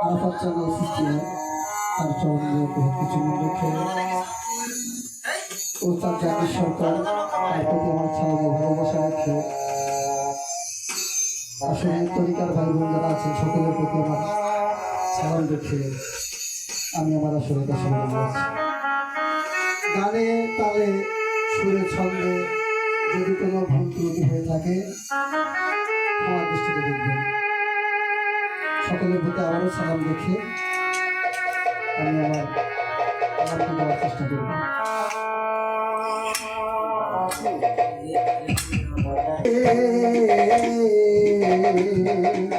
আরাফাত সৃষ্টি তার কিছু রেখে ও তার জাতির সরকার তার প্রতি আমার ছায়া ভালোবাসা রেখে আসলে তরিকার ভাই বোন যারা আছেন সকলের প্রতি আমার সালাম রেখে আমি আমার আসলে গানে তালে সুরে ছন্দে যদি কোনো ভুল ত্রুটি হয়ে থাকে ক্ষমা দৃষ্টিতে দেখবেন সকলের প্রতি আবারও সালাম দেখে আমি আমার আনন্দ দেওয়ার চেষ্টা করব ও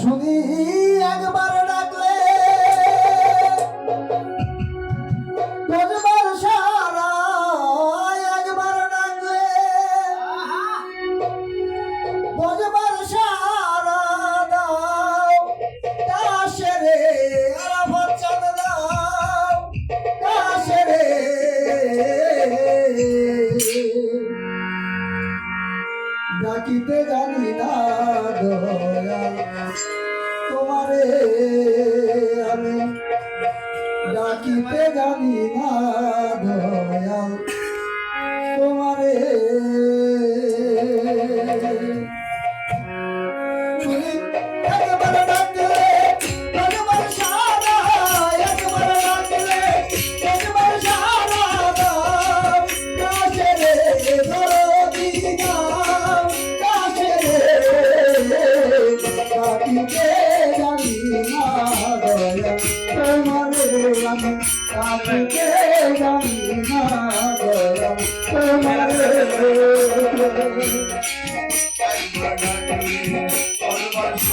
শুনি একবার ডাকলে আমি ডাকিতে জানি না দয়াল তোমারে। তুমি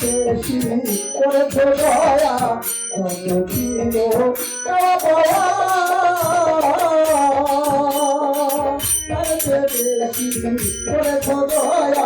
বেশি করে দয়া ছিল বেশি করে দয়া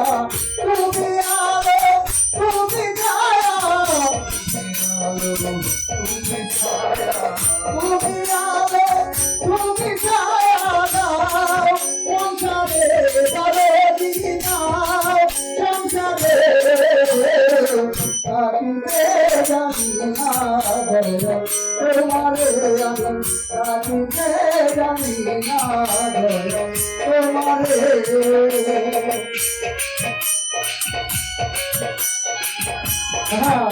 হ্যাঁ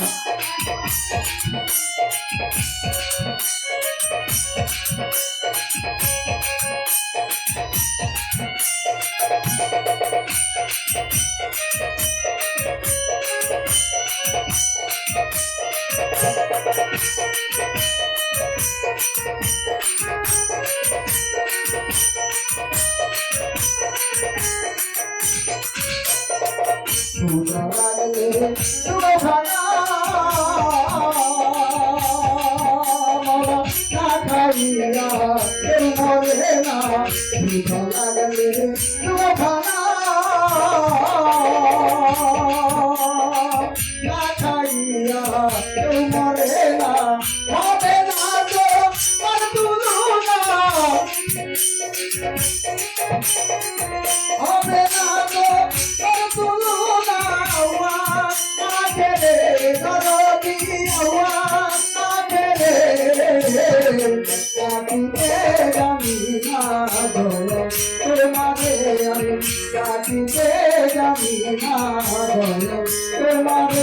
সুন্দর লাগলে জানি না দয়া তোমারে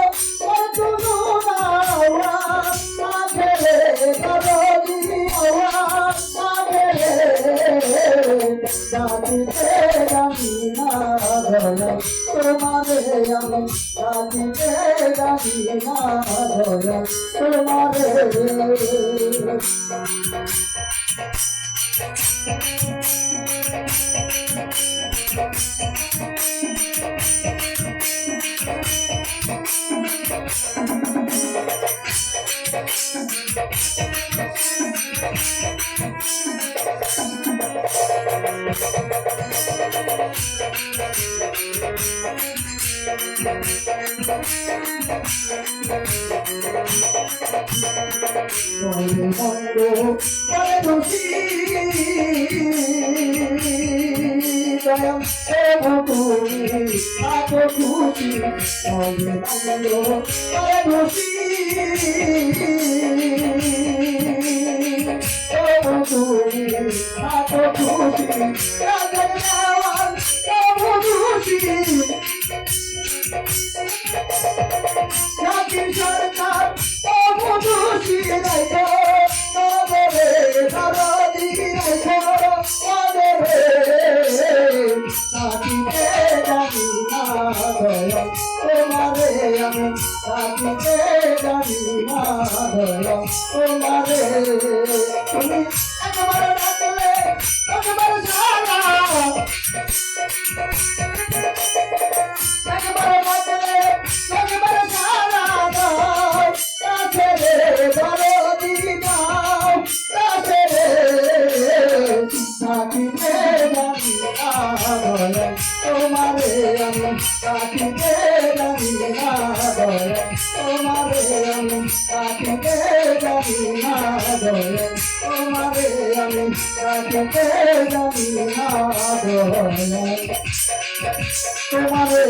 তোমারে আমি জানিতে জানি না দয়া তোমারে করে মন্দ দোষী তোমারে তুমি একবার ডাকলে একবার সারা একবার ডাকলে একবার সারা কাছে রে দরদি দাও কাছে রে সাথীতে না তোমারে আমি জানি না আমি সাথীতে জানি না দয়া তোমারে আমি সাথীতে জানি না দয়া তোমারে